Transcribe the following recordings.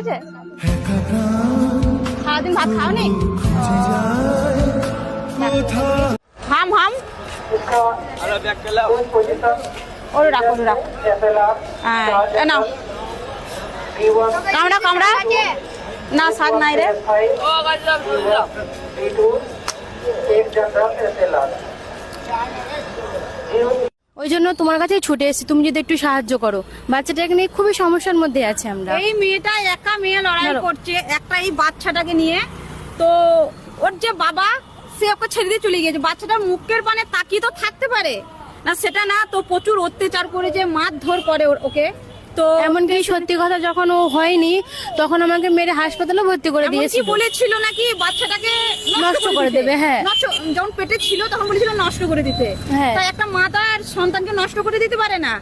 হয়েছে? সারাদিন ভাত খাওনি? হাম হাম। ওর রাখ ওর রাখ। হ্যাঁ নাও। কামড়া কামড়া। না, শাক নাই রে। ওই জন্য তোমার কাছেই ছুটে এসেছি। তুমি যদি একটু সাহায্য করো। বাচ্চাটাকে নিয়ে খুবই সমস্যার মধ্যে আছে আমরা। এই মেয়েটা একা মেয়ে লড়াই করছে একটা এই বাচ্চাটাকে নিয়ে। তো ওর যে বাবা সে ওকে ছেড়ে দিয়ে চলে গিয়েছে। বাচ্চাটার মুখের পানে তাকিয়ে তো থাকতে পারে। না সেটা না তো প্রচুর অত্যাচার করে যে মারধর করে ওকে। তো এমনকি সত্যি কথা যখন ও হয়নি তখন আমাকে মেরে হাসপাতালে ভর্তি করে দিয়েছিল। বলেছিল নাকি বাচ্চাটাকে নষ্ট করে দেবে, হ্যাঁ। যখন পেটে ছিল তখন বলেছিল নষ্ট করে দিতে। হ্যাঁ। তাই একটা মা তার সন্তানকে নষ্ট করে দিতে পারে না।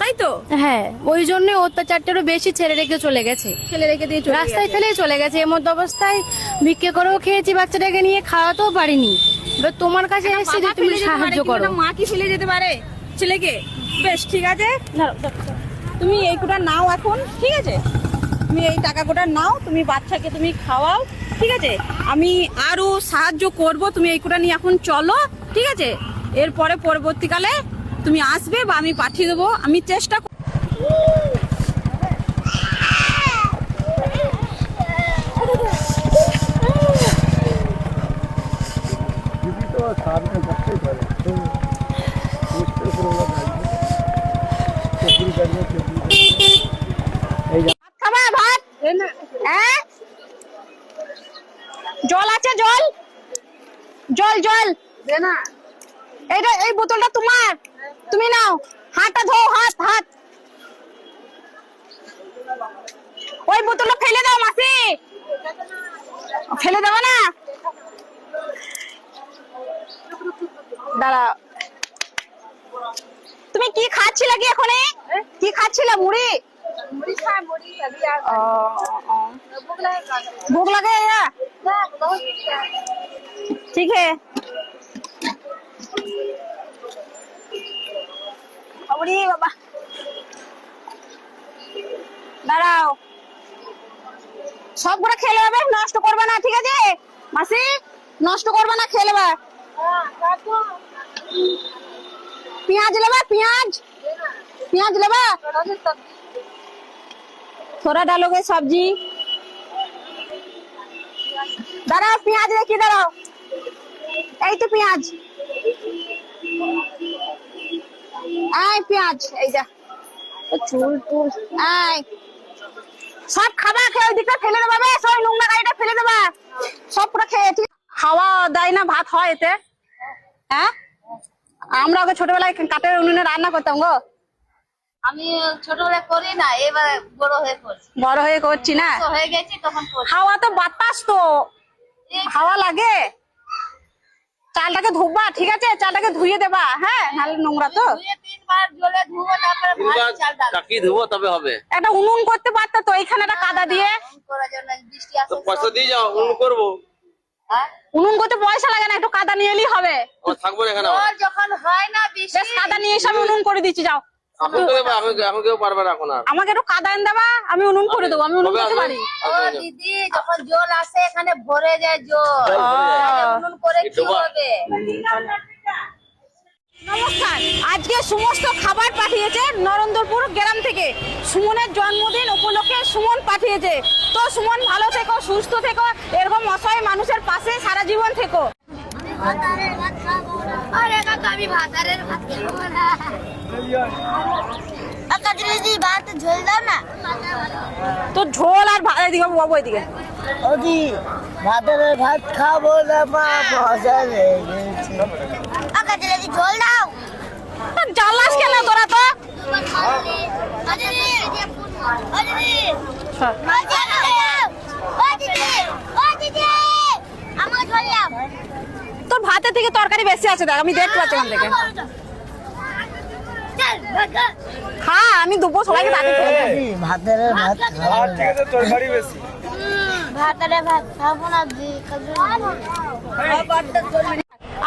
তাই তো? হ্যাঁ ওই জন্য অত্যাচারটারও বেশি ছেড়ে রেখে চলে গেছে। ছেলে রেখে দিয়ে রাস্তায়। ফেলে চলে গেছে। এমন অবস্থায় ভিক্ষে করেও খেয়েছি বাচ্চাটাকে নিয়ে খাওয়াতেও পারিনি। এবার তোমার কাছে এসেছি যে তুমি সাহায্য করো। মা কি ফেলে যেতে পারে? ছেলেকে? বেশ ঠিক আছে। ধরো। তুমি এই কোটা নাও এখন, ঠিক আছে? তুমি এই টাকা কোটা নাও, তুমি বাচ্চাকে তুমি খাওয়াও, ঠিক আছে? আমি আরও সাহায্য করব, তুমি এই কোটা নিয়ে এখন চলো, ঠিক আছে? এরপরে পরবর্তীকালে তুমি আসবে বা আমি পাঠিয়ে দেবো, আমি চেষ্টা করব। জল আছে জল। জল জল। এইটা এই বোতলটা তোমার। তুমি নাও। হাতটা ধো হাত হাত। ওই বোতলটা ফেলে দাও মাসি। ফেলে দেবো না। দাঁড়া তুমি কি খাচ্ছিলে কি এখন কি খাচ্ছিলে মুড়ি? ও, ও। भूख लगे या ठीक है ওরে বাবা দাঁড়াও সবগুলো খেয়ে নেবে নষ্ট করবে না ঠিক আছে মাসি নষ্ট করবে না খেয়ে নেবে পেঁয়াজ लेबा পেঁয়াজ পেঁয়াজ लेबा थोड़ा डालोगे सब्जी দাঁড়াও পেঁয়াজ রেখে দাঁড়াও। এই তো পেঁয়াজ। এই পেঁয়াজ এই যা। চুল টুল। এই। সব খাবা খেয়ে ওইদিকটা ফেলে দেবা বেশ ওই নোংরা গাড়িটা ফেলে দেবা। সব পুরো খেয়ে ঠিক হাওয়া দেয় না ভাত হয় এতে। হ্যাঁ? আমরা ওকে ছোটবেলায় কাঠের উনুনে রান্না করতাম গো। আমি ছোটবেলায় করি না এবার বড় হয়ে করছি। বড় হয়ে করছি না? হয়ে গেছি তখন হাওয়া তো বাতাস তো। হাওয়া লাগে? চালটাকে ধুবা ঠিক আছে? চালটাকে ধুয়ে দেবা হ্যাঁ? নাহলে নোংরা তো। ধুবো তবে হবে। একটা উনুন করতে পারতো তো এইখানে একটা কাদা দিয়ে। পয়সা যাও করব। হ্যাঁ? উনুন করতে পয়সা লাগে না একটু কাদা নিয়ে এলেই হবে থাকব যখন হয় না কাদা নিয়ে এসে আমি উনুন করে দিচ্ছি যাও। এখন তো এখন এখন কেউ পারবে না এখন আর। আমাকে একটু কাদা দেবা আমি উনুন করে দেবো আমি উনুন করতে পারি। ও দিদি যখন জল আসে এখানে ভরে যায় জল। উনুন করে কি হবে? নমস্কার। আজকে সমস্ত খাবার পাঠিয়েছে নরেন্দ্রপুর গ্রাম থেকে। সুমনের জন্মদিন উপলক্ষে সুমন পাঠিয়েছে। তো সুমন ভালো থেকো সুস্থ থেকো এরকম অসহায় মানুষের পাশে সারা জীবন থেকো। আমি ভাত খাব না। ভাত ঝোল দাও না। তো ঝোল আর ভাত এদিকে বাবু এদিকে। ওদি ভাতের ভাত খাব না মা মজা লেগেছে। কাকা দিদি ঝোল দাও। জ্বালাস কেন তোরা তো আরে সর। আমাকে ধরলাম তোর ভাতের থেকে তরকারি বেশি আছে দেখ আমি দেখতে পাচ্ছি এখান থেকে। খা আমি দুপুর সবাইকে তাকে ভাতের ভাত খাব। ভাতরে ভাত খাব না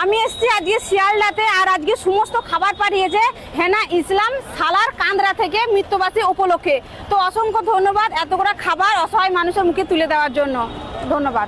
আমি এসেছি আজকে শিয়ালদাতে আর আজকে সমস্ত খাবার পাঠিয়েছে হেনা ইসলাম সালার কান্দরা থেকে মৃত্যুবাসী উপলক্ষে। তো অসংখ্য ধন্যবাদ এত করে খাবার অসহায় মানুষের মুখে তুলে দেওয়ার জন্য। ধন্যবাদ।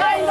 লাইন